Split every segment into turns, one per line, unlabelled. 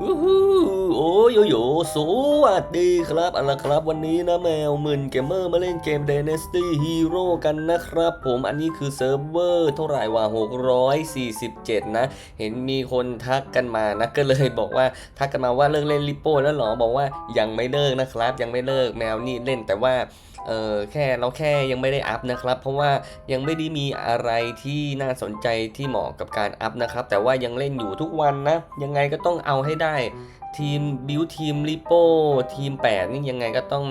วู้ฮู้ โอ้ยโยโยสวัสดีครับเอาละครับ วันนี้นะแมวมึนเกมเมอร์มาเล่นเกม Dynasty Hero กันนะครับ ผมอันนี้คือเซิร์ฟเวอร์เท่าไหร่ว่า 647 นะ เห็นมีคนทักกันมานะ ก็เลยบอกว่าทักกันมาว่าเลิกเล่นลิปโป้แล้วหรอ บอกว่ายังไม่เลิกนะครับ ยังไม่เลิกแมวนี่เล่นแต่ว่าเออแค่เราแค่ยังไม่ได้อัพนะครับ เพราะว่ายังไม่ได้มีอะไรที่น่าสนใจที่เหมาะกับการอัพนะครับ แต่ว่ายังเล่นอยู่ทุกวันนะ ยังไงก็ต้องเอาให้ได้ ทีมบิวทีมลิโป้ทีม 8 นี่ยังไงก็ต้อง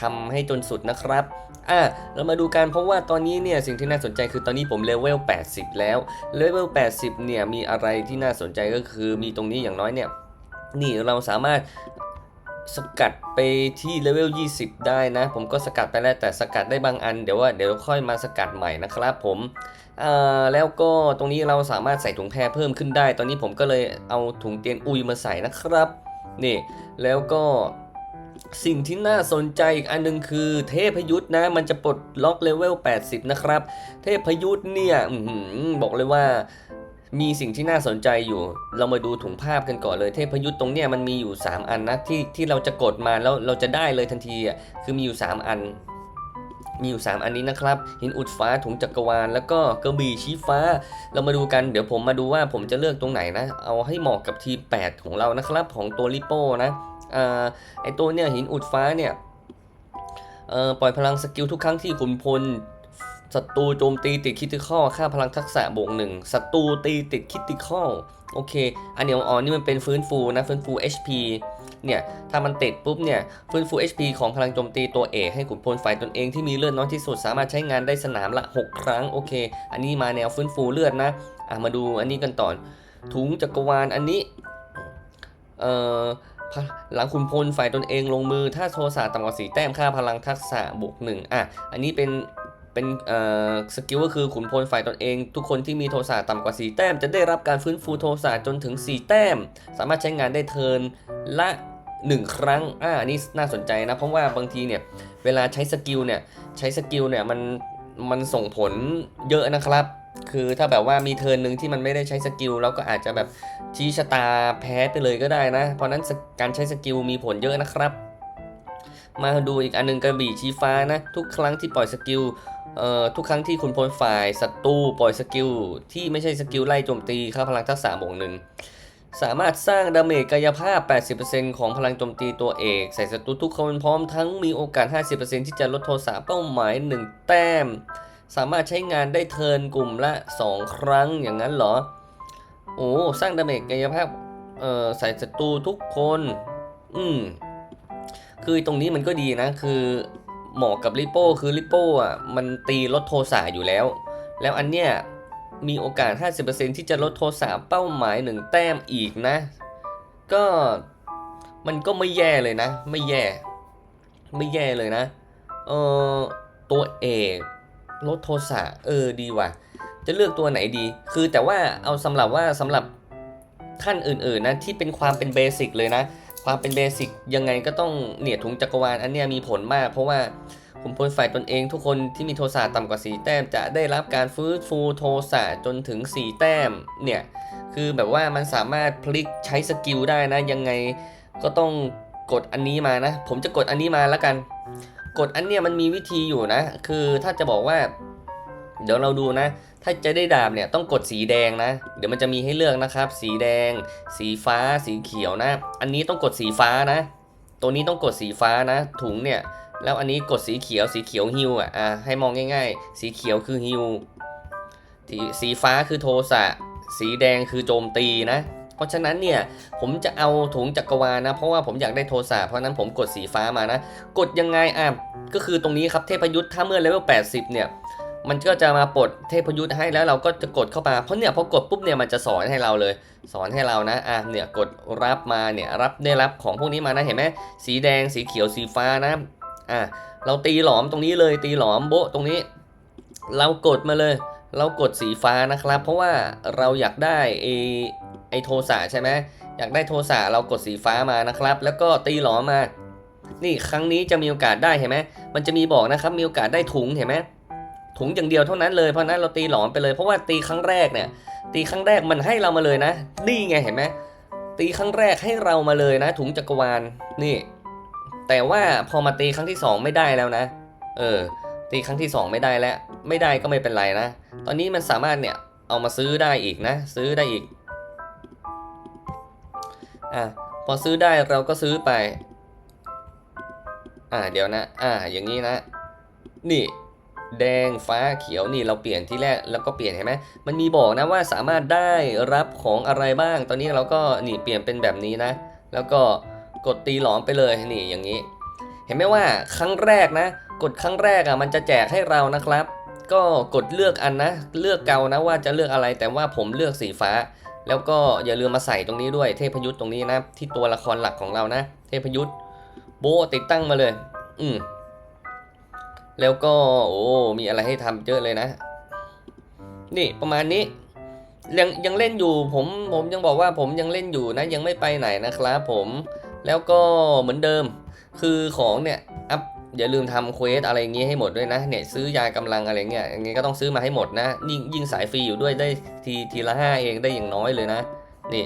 ทำให้จนสุดนะครับ อะ เรามาดูกันเพราะว่าตอนนี้เนี่ยสิ่งที่น่าสนใจคือตอนนี้ผมเลเวล 80 แล้ว เลเวล 80 เนี่ยมีอะไรที่น่าสนใจก็คือมีตรงนี้อย่างน้อยเนี่ย นี่เราสามารถสกัดไปที่เลเวล 20 ได้นะ ผมก็สกัดไปแล้วแต่สกัดได้บางอัน เดี๋ยวว่าเดี๋ยวค่อยมาสกัดใหม่นะครับผม แล้วก็ตรงนี้เราสามารถใส่ถุงแพรเพิ่มขึ้นได้ ตอนนี้ผมก็เลยเอาถุงเตียนอุยมาใส่นะครับนี่แล้วก็สิ่งที่น่าสนใจอีกอันหนึงคือเทพยุทธ์นะ มันจะปลดล็อกเลเวล 80 นะครับ เทพยุทธ์เนี่ยอบอกเลยว่ามีสิ่งที่น่าสนใจอยู่ เรามาดูถุงภาพกันก่อนเลย เทพยุทธ์ตรงเนี้ยมันมีอยู่ 3 อันนะที่ที่เราจะกดมาแล้วเราจะได้เลยทันทีอะคือมีอยู่ 3 อัน มีอยู่ 3 อันนี้นะครับหินอุดฟ้าถุงจักรวาล แล้วก็กระบี่ชี้ฟ้า เรามาดูกันเดี๋ยวผมมาดูว่าผมจะเลือกตรงไหนนะ เอาให้เหมาะกับทีม 8 ของเรานะครับของตัวลิโป้นะอไอตัวเนี่ยหินอุดฟ้าเนี่ยปล่อยพลังสกิลทุกครั้งที่ขุนพลศัตรูโจมตีติดคิติคอลค่าพลังทักษะบวกหนึ่งศัตรูตีติดคิติคอลโอเค อันเนี้ยอ๋อนี่มันเป็นฟื้นฟูนะฟื้นฟู HP เนี่ยถ้ามันติดปุ๊บเนี่ยฟื้นฟู HP ของพลังโจมตีตัวเอกให้ขุนพลฝ่ายตนเองที่มีเลือดน้อยที่สุดสามารถใช้งานได้สนามละ 6 ครั้งโอเค อันนี้มาแนวฟื้นฟูเลือดนะอะมาดูอันนี้กันต่อถุงจักรวาลอันนี้เอ่อหลังขุนพลฝ่ายตนเองลงมือ ถ้าโทสะต่ำกว่าสีแต้มค่าพลังทักษะบวกหนึ่งอะอันนี้เป็นเป็นเอ่อสกิลก็คือขุนพลฝ่ายตนเอง ทุกคนที่มีโทสะต่ำกว่าสีแต้ม จะได้รับการฟื้นฟูโทสะจนถึง 4 แต้ม สามารถใช้งานได้เทินละ 1 ครั้ง อ่านนี้น่าสนใจนะ เพราะว่าบางทีเนี่ย เวลาใช้สกิลเนี่ย ใช้สกิลเนี่ย มัน มันส่งผลเยอะนะครับ คือถ้าแบบว่ามีเทิร์นหนึ่งที่มันไม่ได้ใช้สกิลแล้วก็อาจจะแบบชี้ชะตาแพ้ไปเลยก็ได้นะ เพราะนั้นการใช้สกิลมีผลเยอะนะครับ มาดูอีกอันหนึงกระบี่ชี้ฟ้านะ ทุกครั้งที่ปล่อยสกิลเอ่อทุกครั้งที่คุณพลฝ่ายศัตรูปล่อยสกิลที่ไม่ใช่สกิลไล่โจมตีค่าพลังทักษะบวกหนึ่ง สามารถสร้างดาเมจกายภาพ 80%ของพลังโจมตีตัวเอก ใส่ศัตรูทุกคนพร้อมทั้งมีโอกาส 50%ที่จะลดโทสะเป้าหมาย 1 แต้ม สามารถใช้งานได้เทินกลุ่มละ 2 ครั้งอย่างนั้นเหรอ โอ้ สร้างดาเมจกายภาพเอ่อใส่ศัตรูทุกคน อืม คือตรงนี้มันก็ดีนะ คือเหมาะกับลิโป้ คือลิโป้อะ มันตีลดโทสะอยู่แล้ว แล้วอันเนี้ย มีโอกาส 50%ที่จะลดโทสะเป้าหมาย 1 แต้มอีกนะ ก็มันก็ไม่แย่เลยนะ ไม่แย่ ไม่แย่เลยนะ เออตัวเอกลดโทสะเออดีว่ะ จะเลือกตัวไหนดี คือแต่ว่าเอาสำหรับว่าสำหรับท่านอื่นๆนะที่เป็นความเป็นเบสิกเลยนะ ความเป็นเบสิกยังไงก็ต้องเนี่ยถุงจักรวาลอันเนี้ยมีผลมาก เพราะว่า ขุนพลฝ่ายตนเองทุกคนที่มีโทสะต่ำกว่า 4 แต้ม จะได้รับการฟื้นฟูโทสะจนถึง 4 แต้มเนี่ยคือแบบว่ามันสามารถพลิกใช้สกิลได้นะยังไงก็ต้องกดอันนี้มานะ ผมจะกดอันนี้มาแล้วกัน กดอันเนี้ยมันมีวิธีอยู่นะ คือถ้าจะบอกว่า เดี๋ยวเราดูนะ ถ้าจะได้ดาบเนี่ยต้องกดสีแดงนะ เดี๋ยวมันจะมีให้เลือกนะครับ สีแดง สีฟ้า สีเขียวนะ อันนี้ต้องกดสีฟ้านะ ตัวนี้ต้องกดสีฟ้านะ ถุงเนี่ย แล้วอันนี้กดสีเขียวสีเขียวฮิวอะอะให้มองง่าย ๆ สีเขียวคือฮิวสีฟ้าคือโทสะสีแดงคือโจมตีนะ เพราะฉะนั้นเนี่ยผมจะเอาถุงจักรวาลนะ เพราะว่าผมอยากได้โทสะเพราะฉะนั้นผมกดสีฟ้ามานะ กดยังไงอะก็คือตรงนี้ครับเทพยุทธ์ถ้าเมื่อเลเวล80 เนี่ยมันก็จะมาปลดเทพยุทธ์ให้แล้วเราก็จะกดเข้ามาเพราะเนี่ยพอกดปุ๊บเนี่ยมันจะสอนให้เราเลย สอนให้เรานะอะเนี่ยกดรับมาเนี่ยรับได้รับของพวกนี้มานะเห็นไหมสีแดงสีเขียวสีฟ้านะ อะเราตีหลอมตรงนี้เลยตีหลอมโบะตรงนี้ เรากดมาเลย เรากดสีฟ้านะครับ เพราะว่าเราอยากได้ไอไอโทสะใช่ไหมอยากได้โทสะเรากดสีฟ้ามานะครับ แล้วก็ตีหลอมมา นี่ครั้งนี้จะมีโอกาสได้เห็นไหมมันจะมีบอกนะครับมีโอกาสได้ถุงเห็นไหมถุงอย่างเดียวเท่านั้นเลยเพราะฉะนั้นเราตีหลอมไปเลยเพราะว่าตีครั้งแรกเนี่ยตีครั้งแรกมันให้เรามาเลยนะ นี่ไงเห็นไหมตีครั้งแรกให้เรามาเลยนะ ถุงจักรวาลนี่ แต่ว่าพอมาตีครั้งที่สองไม่ได้แล้วนะ เออ ตีครั้งที่สองไม่ได้แล้ว ไม่ได้ก็ไม่เป็นไรนะ ตอนนี้มันสามารถเนี่ยเอามาซื้อได้อีกนะ ซื้อได้อีก อะพอซื้อได้เราก็ซื้อไป อ่าเดี๋ยวนะ อ่า อย่างนี้นะ นี่แดงฟ้าเขียวนี่เราเปลี่ยนที่แรกแล้วก็เปลี่ยนเห็นไหมมันมีบอกนะว่าสามารถได้รับของอะไรบ้าง ตอนนี้เราก็นี่เปลี่ยนเป็นแบบนี้นะ แล้วก็ กดตีหลอมไปเลยนี่อย่างนี้ เห็นไหมว่าครั้งแรกนะ กดครั้งแรกอะมันจะแจกให้เรานะครับ ก็กดเลือกอันนะ เลือกเกานะว่าจะเลือกอะไรแต่ว่าผมเลือกสีฟ้า แล้วก็อย่าลืมมาใส่ตรงนี้ด้วยเทพยุทธ์ตรงนี้นะที่ตัวละครหลักของเรานะ เทพยุทธ์โบติดตั้งมาเลย อืมแล้วก็โอ้มีอะไรให้ทำเยอะเลยนะ นี่ประมาณนี้ยังยังเล่นอยู่ผมผมยังบอกว่าผมยังเล่นอยู่นะ ยังไม่ไปไหนนะครับผม แล้วก็เหมือนเดิม คือของเนี่ยอัพอย่าลืมทำเควสอะไรอย่างงี้ให้หมดด้วยนะเนี่ยซื้อยากำลังอะไรเงี้ยอย่างงี้ก็ต้องซื้อมาให้หมดนะยิ่งยิ่งสายฟรีอยู่ด้วยได้ทีทีละห้าเองได้อย่างน้อยเลยนะ นี่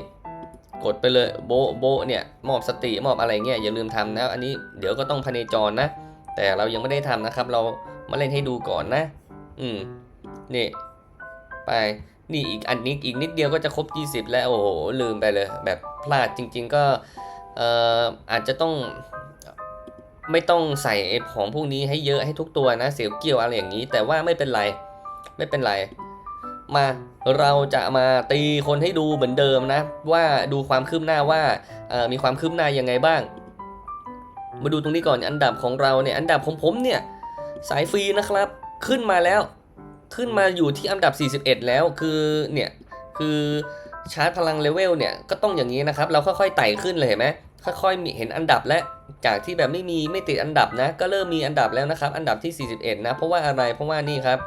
กดไปเลยโบโบเนี่ยมอบสติมอบอะไรเงี้ยอย่าลืมทำนะ อันนี้เดี๋ยวก็ต้องพเนจรนะ แต่เรายังไม่ได้ทำนะครับ เรามาเล่นให้ดูก่อนนะ อืมนี่ ไปนี่อีกอันนี้อีกนิดเดียวก็จะครบ 20 แล้วโอ้โหลืมไปเลย แบบพลาดจริง ๆ ก็ เอ่ออาจจะต้องไม่ต้องใส่ของพวกนี้ให้เยอะให้ทุกตัวนะเสียวเกี่ยวอะไรอย่างนี้ แต่ว่าไม่เป็นไรไม่เป็นไร มาเราจะมาตีคนให้ดูเหมือนเดิมนะ ว่าดูความคืบหน้าว่ามีความคืบหน้ายังไงบ้าง มาดูตรงนี้ก่อนอันดับของเราเนี่ยอันดับของผมเนี่ยสายฟรีนะครับขึ้นมาแล้ว ขึ้นมาอยู่ที่อันดับ 41 แล้วคือเนี่ยคือ ชาร์จพลังเลเวลเนี่ยก็ต้องอย่างนี้นะครับ เราค่อยๆไต่ขึ้นเลยเห็นไหมค่อยๆมีเห็นอันดับและจากที่แบบไม่มีไม่ติดอันดับนะ ก็เริ่มมีอันดับแล้วนะครับ อันดับที่ 41 นะ เพราะว่าอะไรเพราะว่านี่ครับ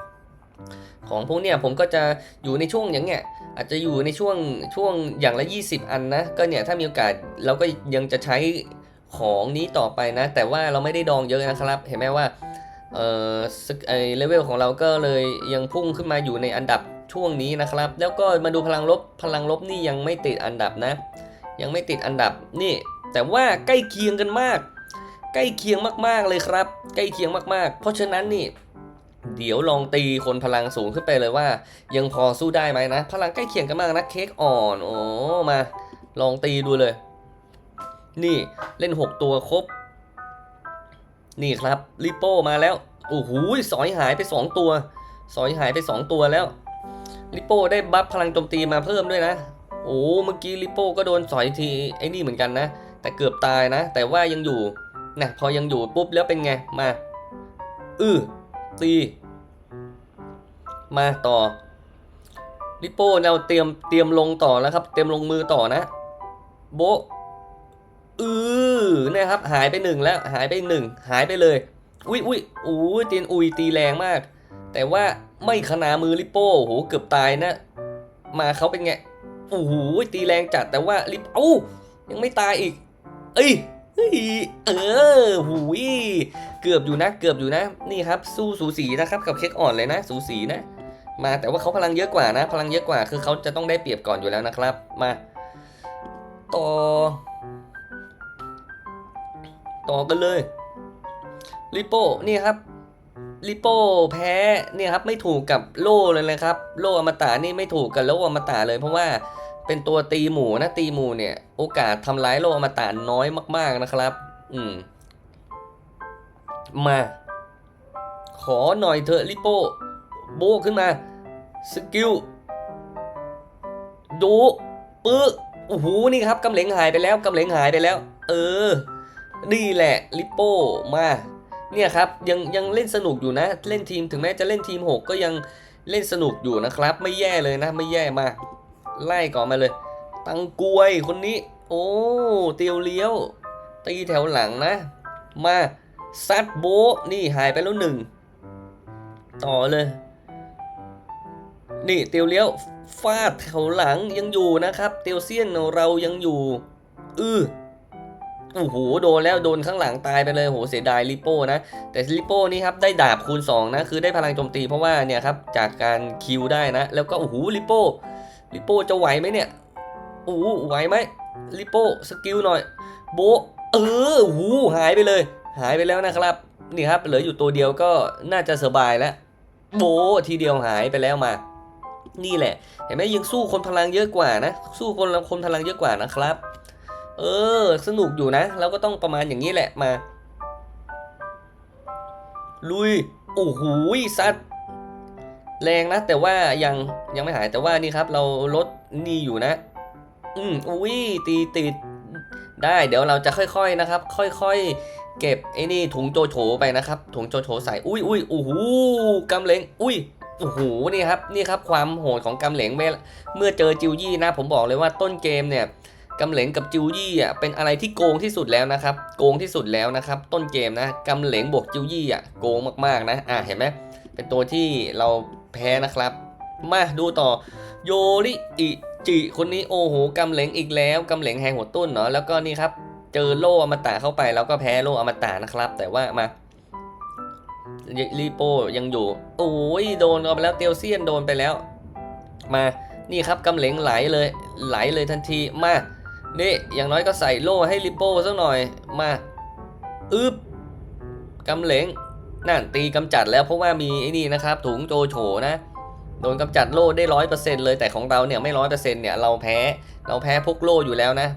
ของพวกเนี่ยผมก็จะอยู่ในช่วงอย่างเงี้ยอาจจะอยู่ในช่วงช่วงอย่างละ 20 อันนะ ก็เนี่ยถ้ามีโอกาสเราก็ยังจะใช้ของนี้ต่อไปนะ แต่ว่าเราไม่ได้ดองเยอะนะครับ เห็นไหมว่าเออไอเลเวลของเราก็เลยยังพุ่งขึ้นมาอยู่ในอันดับ ช่วงนี้นะครับ แล้วก็มาดูพลังลบพลังลบนี่ยังไม่ติดอันดับนะ ยังไม่ติดอันดับนี่ แต่ว่าใกล้เคียงกันมาก ใกล้เคียงมากๆเลยครับ ใกล้เคียงมากๆ เพราะฉะนั้นนี่ เดี๋ยวลองตีคนพลังสูงขึ้นไปเลยว่า ยังพอสู้ได้ไหมนะ พลังใกล้เคียงกันมากนะเค้กอ่อนโอ้มา ลองตีดูเลย นี่เล่น 6 ตัวครบ นี่ครับลิโป้มาแล้วโอ้โหสอยหายไป 2 ตัว สอยหายไป 2 ตัวแล้ว ลิโป้ได้บัฟพลังโจมตีมาเพิ่มด้วยนะ โอ้เมื่อกี้ลิโป้ก็โดนสอยทีไอ้นี่เหมือนกันนะ แต่เกือบตายนะ แต่ว่ายังอยู่นะพอยังอยู่ปุ๊บแล้วเป็นไงมาอือตีมาต่อลิโป้เราเตรียมเตรียมลงต่อแล้วครับ เตรียมลงมือต่อนะ โบอือนี่ยครับ หายไปหนึ่งแล้วหายไปหนึ่งหายไปเลยอุ้ยอุ้ยอู้ยตีนอุยตีแรงมาก แต่ว่า ไม่ขนามือลิโป้โอ้โหเกือบตายนะ มาเขาเป็นไงโอ้โหตีแรงจัดแต่ว่าลิปเอ้ายังไม่ตายอีก เอ้ยเฮ้ยเออหูยเกือบอยู่นะ เกือบอยู่นะ นี่ครับ สู้สูสีนะครับ กับเค้กอ่อนเลยนะ สูสีนะ มาแต่ว่าเขาพลังเยอะกว่านะ พลังเยอะกว่า คือเขาจะต้องได้เปรียบก่อนอยู่แล้วนะครับ มา ต่อ ต่อกันเลยลิโป้นี่ครับ ลิโป้แพ้เนี่ยครับไม่ถูกกับโล่เลยนะครับ โล่อมตะนี่ไม่ถูกกับโล่อมตะเลย เพราะว่าเป็นตัวตีหมูนะตีหมูเนี่ย โอกาสทำร้ายโล่อมตะน้อยมาก ๆนะครับ อืม มา ขอหน่อยเถอะลิโป้โบะขึ้นมาสกิลดูปึ๊กโอ้โหนี่ครับกำเหลงหายไปแล้วกำเหลงหายไปแล้ว เออนี่แหละลิโป้มา เนี่ยครับยังยังเล่นสนุกอยู่นะ เล่นทีมถึงแม้จะเล่นทีม 6 ก็ยังเล่นสนุกอยู่นะครับ ไม่แย่เลยนะ ไม่แย่มากไล่ก่อนมาเลย ตังกวยคนนี้ โอ้เตียวเลี้ยว ตีแถวหลังนะ มาซัดโบนี่หายไปแล้วหนึ่งต่อเลย นี่เตียวเลี้ยวฟาดแถวหลังยังอยู่นะครับ เตียวเซียนเรายังอยู่ อือ โอ้โหโดนแล้วโดนข้างหลังตายไปเลยโหเสียดายลิโป้นะ แต่ลิโป้นี่ครับได้ดาบคูณ2นะคือได้พลังโจมตีเพราะว่าเนี่ยครับจากการคิวได้นะ แล้วก็โอ้โหลิโป้ลิโป้จะไหวไหมเนี่ยโอ้โหไหวไหมลิโป้สกิลหน่อย โบเออหูหายไปเลย หายไปแล้วนะครับนี่ครับเหลืออยู่ตัวเดียวก็น่าจะสบายแล้วโบทีเดียวหายไปแล้วมา นี่แหละ เห็นไหมยังสู้คนพลังเยอะกว่านะ สู้คนคนพลังเยอะกว่านะครับ เออ สนุกอยู่นะ เราก็ต้องประมาณอย่างนี้แหละมา ลุย โอ้โหซัดแรงนะ แต่ว่ายังยังไม่หายแต่ว่านี่ครับ เราลดนี่อยู่นะ อืมอุ้ยตีติดได้เดี๋ยวเราจะค่อยๆนะครับ ค่อยๆ เก็บไอ้นี่ถุงโจโฉไปนะครับ ถุงโจโฉใส่อุ้ยอุ้ยโอ้โหกำเหลงอุ้ยโอ้โหนี่ครับนี่ครับความโหดของกำเหลงเวลาเมื่อเจอจิวยี่นะ ผมบอกเลยว่าต้นเกมเนี่ย กำเหลงกับจิวยี่อะเป็นอะไรที่โกงที่สุดแล้วนะครับโกงที่สุดแล้วนะครับ ต้นเกมนะกำเหลงบวกจิวยี่อะโกงมากๆนะอะเห็นไหมเป็นตัวที่เราแพ้นะครับ มาดูต่อโยริอิจิคนนี้โอ้โหกำเหลงอีกแล้วกำเหลงแหงหัวตุ้นเนาะแล้วก็นี่ครับเจอโลอมตะเข้าไปแล้วก็แพ้โลอมตะนะครับ แต่ว่ามารีโปยังอยู่ โอ้ยโดนกันไปแล้วเตียวเซียนโดนไปแล้ว มานี่ครับกำเหลงไหลเลย ไหลเลยทันทีมา นี่อย่างน้อยก็ใส่โล่ให้ริโป้สักหน่อยมาอึบกำเหลงนั่นตีกำจัดแล้วเพราะว่ามีไอ้นี่นะครับ ถุงโจโฉนะโดนกำจัดโล่ได้ร้อยเปอร์เซ็นต์เลยแต่ของเราเนี่ยไม่ร้อยเปอร์เซ็นต์เนี่ยเราแพ้เราแพ้พวกโล่อยู่แล้วนะ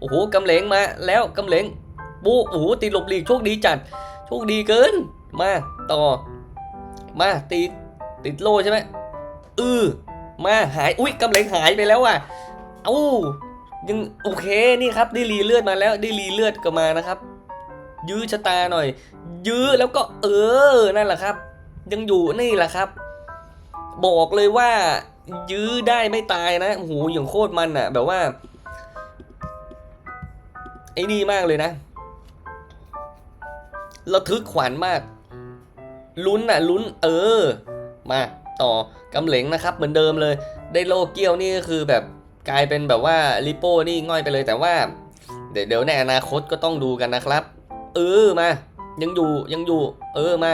โอ้โหกำเหลงมาแล้วกำเหลงบูโอ้โหตีหลบหลีกโชคดีจัดโชคดีเกินมาต่อ มาตีติดโล่ใช่ไหมเออมาหายอุ้ยกำเหลงหายไปแล้วว่ะเอ้า ยังโอเคนี่ครับได้รีเลือดมาแล้วได้รีเลือดก็มานะครับ ยื้อชะตาหน่อย ยื้อแล้วก็เออนั่นแหละครับ ยังอยู่นี่แหละครับ บอกเลยว่า ยื้อได้ไม่ตายนะโอ้โหอย่างโคตรมันอะแบบว่าไอ้นี่มากเลยนะระทึกขวัญมาก ลุ้นน่ะลุ้น เออ มาต่อกำเหลงนะครับ เหมือนเดิมเลย ได้โลเกี้ยวนี่ก็คือแบบ กลายเป็นแบบว่าลิโป้นี่ง่อยไปเลยแต่ว่า เดี๋ยวในอนาคตก็ต้องดูกันนะครับ เออมา ยังอยู่ยังอยู่ เออมา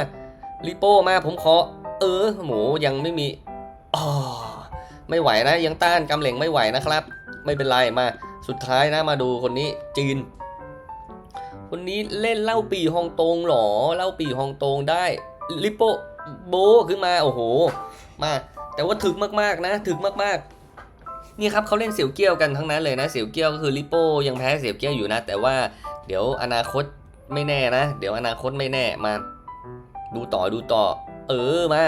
ลิโป้มาผมขอ เออหมูยังไม่มีอ๋อไม่ไหวนะ ยังต้านกำเหลงไม่ไหวนะครับ ไม่เป็นไรมาสุดท้ายนะมาดูคนนี้จีน คนนี้เล่นเล่าปีฮองตงหรอเล่าปีฮองตงได้ลิปโปโบขึ้นมาโอ้โห มา แต่ว่าถึกมากๆนะ ถึกมากๆ นี่ครับเขาเล่นเสี่ยวเกี้ยวกันทั้งนั้นเลยนะเสี่ยวเกี้ยวก็คือลิโปยังแพ้เสี่ยวเกี้ยวอยู่นะ แต่ว่าเดี๋ยวอนาคตไม่แน่นะ เดี๋ยวอนาคตไม่แน่มา ดูต่อดูต่อ เออมา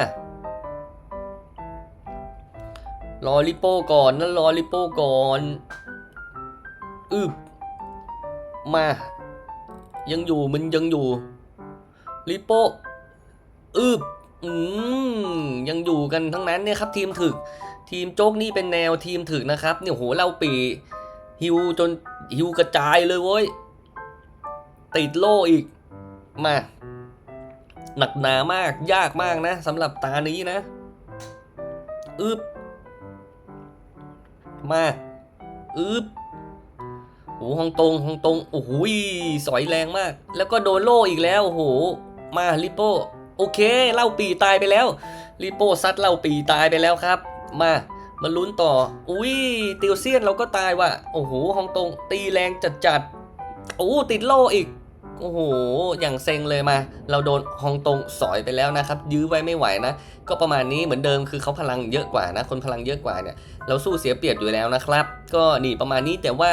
รอลิโป้ก่อนนะรอลิโป้ก่อนอึบมา ยังอยู่มันยังอยู่ลิโป้อึบอืมยังอยู่กันทั้งนั้นเนี่ยครับทีมถึก ทีมโจ๊กนี่เป็นแนวทีมถึกนะครับเนี่ยโหเล่าปีฮิวจนฮิวกระจายเลยเว้ย ติดโล่อีก มา หนักหนามากยากมากนะสำหรับตานี้นะอึบมาอึบโอ้หฮองตงฮองตงโอ้โหสอยแรงมาก แล้วก็โดนโล่อีกแล้วโอ้โหมาลิโป้โอเคเล่าปีตายไปแล้วลิโป้ซัดเล่าปีตายไปแล้วครับ มามาลุ้นต่อ อุ้ยติวเซียนเราก็ตายว่ะ โอ้โหฮองตงตีแรงจัดจัดโอ้ติดโล่อีก โอ้โห อย่างเซ็งเลยมา เราโดนฮองตงสอยไปแล้วนะครับ ยื้อไว้ไม่ไหวนะ ก็ประมาณนี้เหมือนเดิมคือเขาพลังเยอะกว่านะ คนพลังเยอะกว่าเนี่ย เราสู้เสียเปรียบอยู่แล้วนะครับ ก็นี่ประมาณนี้แต่ว่า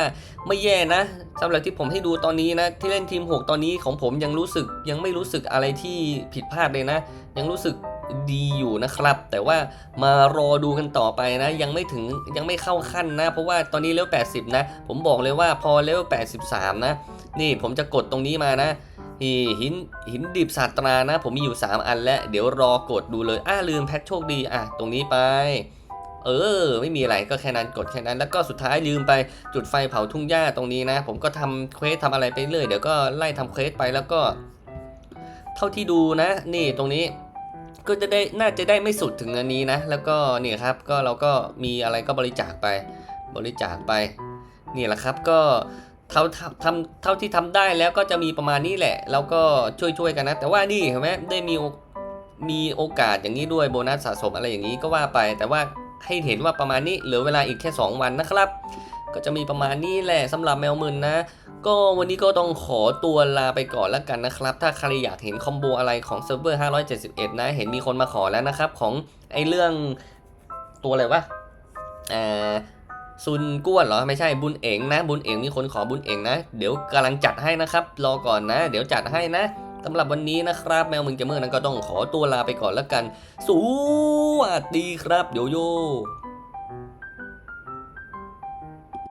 ไม่แย่นะสำหรับที่ผมให้ดูตอนนี้นะ ที่เล่นทีม 6 ตอนนี้ของผมยังรู้สึกยังไม่รู้สึกอะไรที่ผิดพลาดเลยนะ ยังรู้สึก ดีอยู่นะครับ แต่ว่ามารอดูกันต่อไปนะ ยังไม่ถึงยังไม่เข้าขั้นนะ เพราะว่าตอนนี้เลเวล80 นะ ผมบอกเลยว่าพอเลเวล83 นะ นี่ผมจะกดตรงนี้มานะหินหินดิบศาตรานะ ผมมีอยู่ 3 อันแล้ว เดี๋ยวรอกดดูเลยอ่าลืมแพทโชคดี อะ ตรงนี้ไป เออ ไม่มีอะไรก็แค่นั้นกดแค่นั้น แล้วก็สุดท้ายลืมไปจุดไฟเผาทุ่งหญ้าตรงนี้นะ ผมก็ทำเควสทำอะไรไปเรื่อยเดี๋ยวก็ไล่ทำเควสไปแล้วก็ เท่าที่ดูนะ นี่ตรงนี้ ก็จะได้น่าจะได้ไม่สุดถึงอันนี้นะ แล้วก็เนี่ยครับก็เราก็มีอะไรก็บริจาคไป บริจาคไปนี่แหละครับก็เท่าทำเท่าที่ทำได้แล้วก็จะมีประมาณนี้แหละ แล้วก็ช่วยๆกันนะ แต่ว่านี่เห็นไหมได้มีมีโอกาสอย่างนี้ด้วยโบนัสสะสมอะไรอย่างนี้ก็ว่าไป แต่ว่าให้เห็นว่าประมาณนี้เหลือเวลาอีกแค่ 2 วันนะครับ ก็จะมีประมาณนี้แหละสำหรับแมวมื่นนะ ก็วันนี้ก็ต้องขอตัวลาไปก่อนแล้วกันนะครับ ถ้าใครอยากเห็นคอมโบอะไรของเซิร์ฟเวอร์ 571 นะ เห็นมีคนมาขอแล้วนะครับ ของไอเรื่องตัวอะไรวะอ่าซุนก้วนเหรอ ไม่ใช่บุญเอ๋งนะ บุญเอ๋งมีคนขอบุญเอ๋งนะ เดี๋ยวกำลังจัดให้นะครับ รอก่อนนะ เดี๋ยวจัดให้นะสำหรับวันนี้นะครับแมวมึงเกมเมอร์นั้นก็ต้องขอตัวลาไปก่อนแล้วกัน สวัสดีครับโยโย่